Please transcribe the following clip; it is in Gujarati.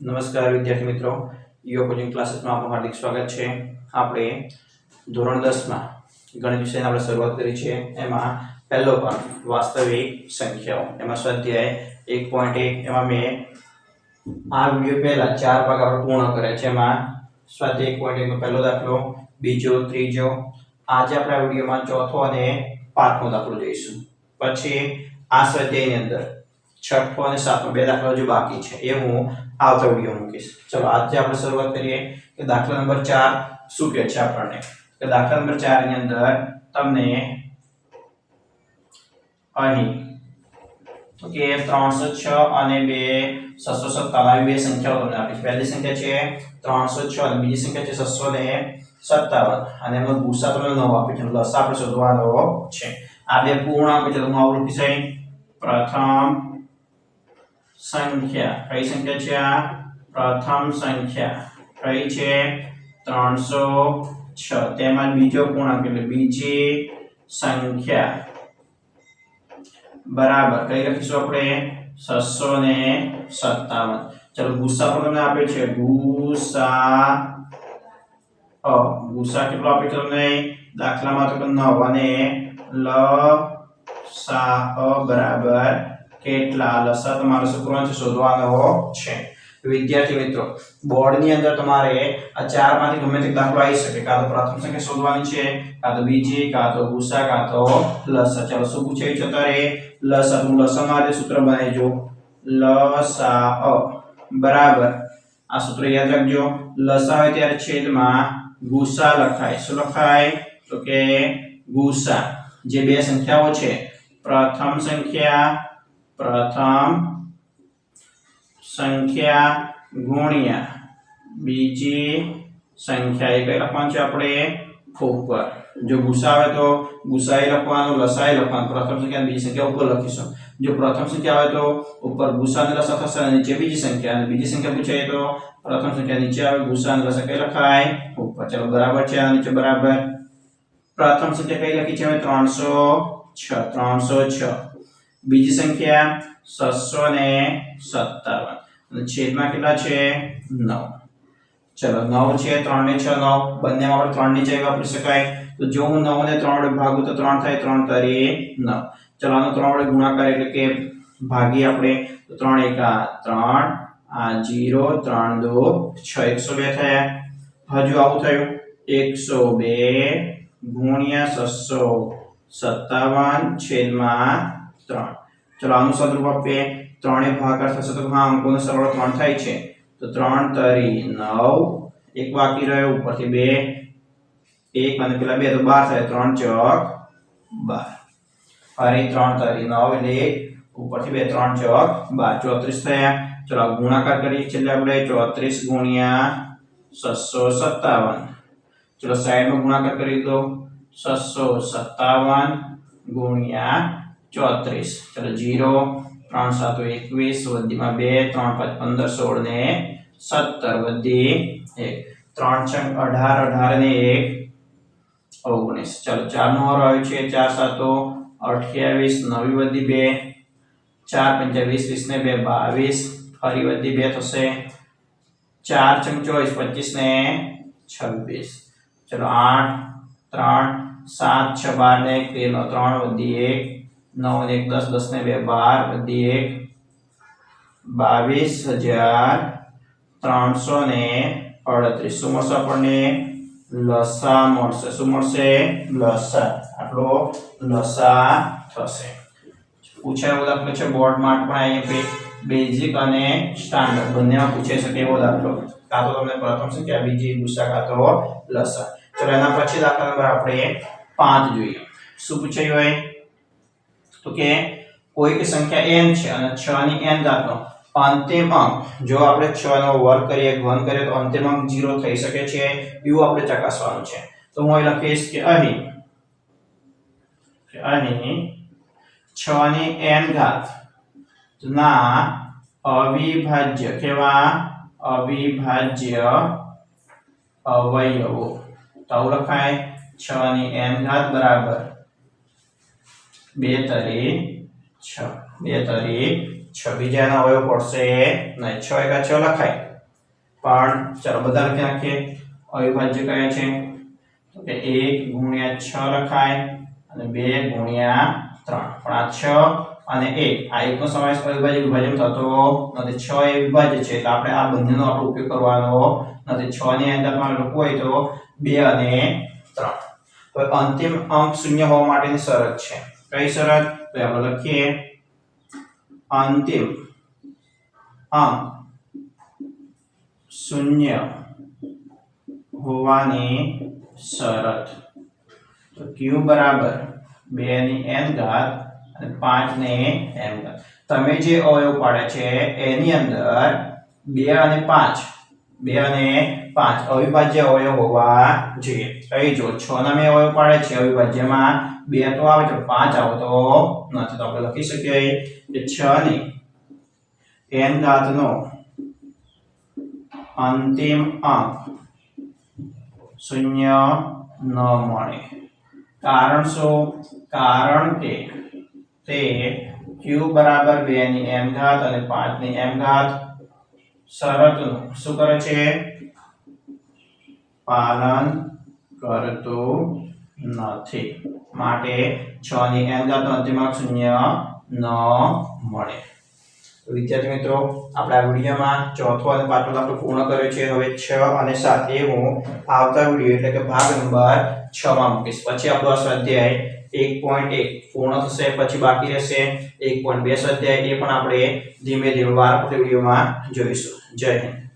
નમસ્કાર વિદ્યાર્થી મિત્રો. યોગ કોચિંગ ક્લાસીસમાં આપનું હાર્દિક સ્વાગત છે. આપણે ધોરણ દસમાં ગણિત વિષયની આપણે શરૂઆત કરી છે. એમાં પહેલો પણ વાસ્તવિક સંખ્યાઓ. એમાં સ્વાધ્યાય એક પોઈન્ટ એક, એમાં મેં આ વીડિયો પહેલાં ચાર ભાગ આપણે પૂર્ણ કર્યા છે. એમાં સ્વાધ્યાય એક પોઈન્ટ એકનો પહેલો દાખલો, બીજો, ત્રીજો. આજે આપણે આ વિડીયોમાં ચોથો અને પાંચમો દાખલો જોઈશું. પછી આ સ્વાધ્યાયની અંદર છઠ્ઠો અને સાતમો, બે દાખલા હજુ બાકી છે, એ હું આવતા વીડિયો મૂકીશ. ચલો, આજે આપણે શરૂઆત કરીએ કે દાખલા નંબર ચાર શું કહે છે આપણને? કે દાખલા નંબર ચારની અંદર તમને અહીં તો કે ત્રણસો છ અને બે છસો સત્તાવન, આવી બે સંખ્યાઓ તમને આપી છે પહેલી સંખ્યા છે ત્રણસો છ અને બીજી સંખ્યા છે છસો ને સત્તાવન. અને એનો ગુસા તમને નવ આપી છે, લસા આપણે શોધવાનો છે. આ બે પૂર્ણાંક છે, તો હું આવું લખીશ અહીં. પ્રથમ સંખ્યા. કઈ સંખ્યા છે આ? પ્રથમ સંખ્યા. કઈ છે? ત્રણસો છ. તેમાં બીજો પૂર્ણાંક એટલે બીજી સંખ્યા. બરાબર. કઈ લખીશું આપણે? છસો ને સત્તાવન. ચલો ગુસા પણ તમને આપે છે. ગુસા ગુસા કેટલો આપે છે તમને? દાખલામાં તો નવ અને લ, સા, અ, બરાબર. કેટલા લસા તમારે શું છે શોધવાનો છે. વિદ્યાર્થી મિત્રો, બોર્ડની અંદર તમારે આ ચારમાંથી ગમે તે દાખલો આવી શકે. કાં તો પ્રથમ સંખ્યા શોધવાની છે, કાં તો બીજી, કાં તો ગુસા, કાં તો લસા. ચાલો, શું પૂછાયું છે તારે લસા નું લસા માટે સૂત્ર બનાવીજો. લસા બરાબર. આ સૂત્ર યાદ રાખજો. લસા હોય ત્યારે છેદમાં ગુસા લખાય. શું લખાય? તો કે ગુસા. જે બે સંખ્યાઓ છે, પ્રથમ સંખ્યા પ્રથમ સંખ્યા ગુણ્યા. બીજી સંખ્યા એ કઈ લખવાનું છે આપણે? ઉપર. જો ગુસ્સા આવે તો ગુસાઈ લખવાનું લસાઈ લખવાનું. પ્રથમ સંખ્યા બીજી સંખ્યા ઉપર લખીશું. જો પ્રથમ સંખ્યા આવે તો ઉપર ગુસા અને લસા થશે નીચે બીજી સંખ્યા અને બીજી સંખ્યા પૂછાય તો પ્રથમ સંખ્યા નીચે આવે ગુસા અને લસા કઈ લખાય? ઉપર. ચલો, બરાબર છે આ નીચે બરાબર. પ્રથમ સંખ્યા કઈ લખી છે? અમે ત્રણસો છ. ત્રણસો છ. બીજી સંખ્યા છસો ને સત્તાવન. છેદમાં કેટલા છે? નવ. ચલો, નવ છે, ત્રણ ને છ, નવ. બંનેમાં આપણે ત્રણ જગ્યા વાપરી શકાય. તો જો હું નવ ને ત્રણ વડે ભાગું તો ત્રણ થાય ત્રણ તરી નવ. ચલો, આનો ત્રણ વડે ગુણાકાર એટલે કે ભાગી આપણે. તો ત્રણ એકા ત્રણ, આ જીરો, ત્રણ દો, છ. એકસો બે થયા. હજુ આવું થયું. એકસો બે ગુણ્યા છસો સત્તાવન છેદમાં ત્રણ. ચલો, આનું સ્વરૂપ આપીએ ત્રણે ભાગાકાર થશે તો હા અંકોનો સરવાળો ત્રણ થાય છે. તો ત્રણ તરી નવ, એક બાકી રહ્યો, ઉપરથી બે, એક અને પેલા બે, તો બાર થાય, ત્રણ ચોક બાર. ફરી ત્રણ તરી નવ એટલે એક, ઉપરથી બે, ત્રણ ચોક બાર. ચોત્રીસ થયા. ચલો ગુણાકાર કરીએ છેલ્લે આપણે. ચોત્રીસ ગુણ્યા છસો સત્તાવન. ચલો, સાઈડમાં ગુણાકાર કરી દો. છસો સત્તાવન ગુણ્યા ચોત્રીસ. ચલો જીરો, ત્રણ સાતો એકવીસ વધીમાં બે, ત્રણ પાંચ, પંદર, સોળ ને સત્તર. વધી એક. ત્રણ છ અઢાર અઢાર ને એક. ઓગણીસ. ચલો ચાર નો હરો આવ્યો છે, ચાર સાતો, અઠ્યાવીસ, નવી વધી બે. ચાર પંચાવીસ વીસ ને બે, બાવીસ. ફરી વધી બે થશે. ચાર ચમ ચોવીસ, પચીસ ને છવ્વીસ. ચલો આઠ, ત્રણ, સાત, છ, બાર ને એક તેર ત્રણ વધી એક. નવ, એક, દસ દસ ને બે, બાર બધી એક, બાવીસ હજાર ત્રણસો ને અડત્રીસ. શું મળશે આપણને? લસા મળશે. શું મળશે? લસા. આટલો લસા થશે. પૂછાયેલો દાખલો છે બોર્ડમાં પણ અહીંયા બેઝિક અને સ્ટાન્ડર્ડ. બંનેમાં પૂછાઈ શકે એવો દાખલો. કાં તો તમને પ્રથમ સંખ્યા બીજી ગુસ્સા કાં તો લસા. ચલો એના પછી દાખલા નંબર આપણે પાંચ જોઈએ. શું પૂછાયું હોય? તો કે કોઈક સંખ્યા n છે અને 6 ની n ઘાતનો અંતિમ અંક જો આપણે 6 નો વર્ગ કરીએ, ઘન કરીએ, તો અંતિમ અંક 0 થઈ શકે છે એવું આપણે ચકાસવાનું છે. તો હું અહીં લખીશ કે અહીં કે અહીં 6 ની n ઘાત ના અવિભાજ્ય કેવા? અવિભાજ્ય અવયવો. તો લખાય 6 ની n ઘાત બરાબર. બે તરી છ. બે તરી છ. છ બીજા અવયવ પડશે નહીં, છ એકા છ લખાય. પણ ચલો બધા લખી અવિભાજ્ય કયા છે? તો કે એક ગુણ્યા છ લખાય અને બે ગુણ્યા ત્રણ. પણ આ છ અને એક, આ એકનો સમાવેશ અવિભાજ્ય વિભાજન થતો નથી. છ એ વિભાજ્ય છે, એટલે આપણે આ બંનેનો આપણે ઉપયોગ કરવાનો નથી. છ ની પણ લખવું હોય તો બે અને ત્રણ. તો અંતિમ અંક શૂન્ય હોવા માટેની શરત છે. કઈ શરત? તો આપણે લખીએ. અંતિમ. અંક શૂન્ય હોવાની શરત. તો ક્યુ બરાબર બે ની n ઘાત અને પાંચ ને એમ ઘાત. તમે જે અવયવ પાડે છે, એની અંદર બે અને પાંચ બે પાંચ અવિભાજ્ય અવયવ હોવા જોઈએ. કઈ જો છ ના અવયવ પાડે છે, અવિભાજ્યમાં બે તો આવે છે પાંચ આવતો નથી. તો લખી શકીએ કે છ ની અંતિમ અંક શૂન્ય ન મળે. કારણ શું? કારણ કે તે ક્યુ બરાબર બે ની એમ ઘાત અને પાંચની એમ ઘાત શરતનું શું કરે છે? પાલન કરતું નથી. માટે છ ની અંદર તો અંતિમ શૂન્ય ન મળે. વિદ્યાર્થી મિત્રો, આપણે આ વિડીયોમાં ચોથો અને પાંચમો દાખલો પૂર્ણ કર્યો છે. હવે છ અને સાત એ હું આવતા વીડિયો એટલે કે ભાગ નંબર છ માં મૂકીશ. પછી આપણો સ્વાધ્યાય એક પોઈન્ટ એક પૂર્ણ થશે, પછી બાકી રહેશે એક પોઈન્ટ બે સ્વાધ્યાય. એ પણ આપણે ધીમે ધીમે વાર વિડીયોમાં જોઈશું. જય હિન્દ.